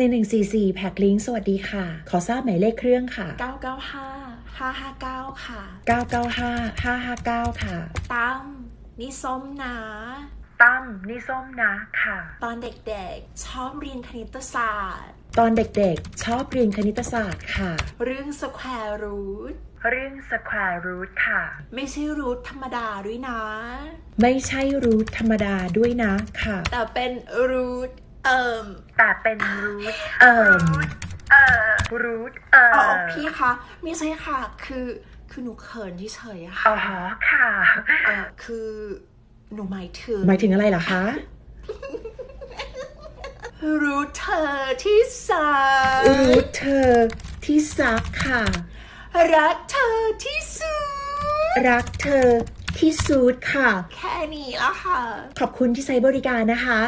1144แพ็คลิงก์สวัสดีค่ะ ขอทราบหมายเลขเครื่องค่ะ 995 559 ค่ะ 995 559 ค่ะ ตั้มนี่ส้มนะตั้มนี่ส้มนะค่ะ ตอนเด็กๆ ชอบเรียนคณิตศาสตร์ ตอนเด็กๆ ชอบเรียนคณิตศาสตร์ค่ะ เรื่อง square root เรื่อง square root ค่ะ ไม่ใช่รูทธรรมดาด้วยนะ ไม่ใช่รูทธรรมดาด้วยนะค่ะ แต่เป็นรูท เอิ่มแต่เป็นรูทเอ่อเอ่อรูทเอ่อ๋ออพี่คะไม่ใช่ค่ะ คือคือหนูเขินเฉยๆอะอ๋ค่ะอค่ะเออคือหนูหมายถึงหมายถึงอะไรเหรอคะรูทเธอที่สามรูทเธอที่ซักค่ะ รักเธอที่สุด รักเธอที่สุดค่ะ แค่นี้ละค่ะ ขอบคุณที่ใช้บริการนะคะ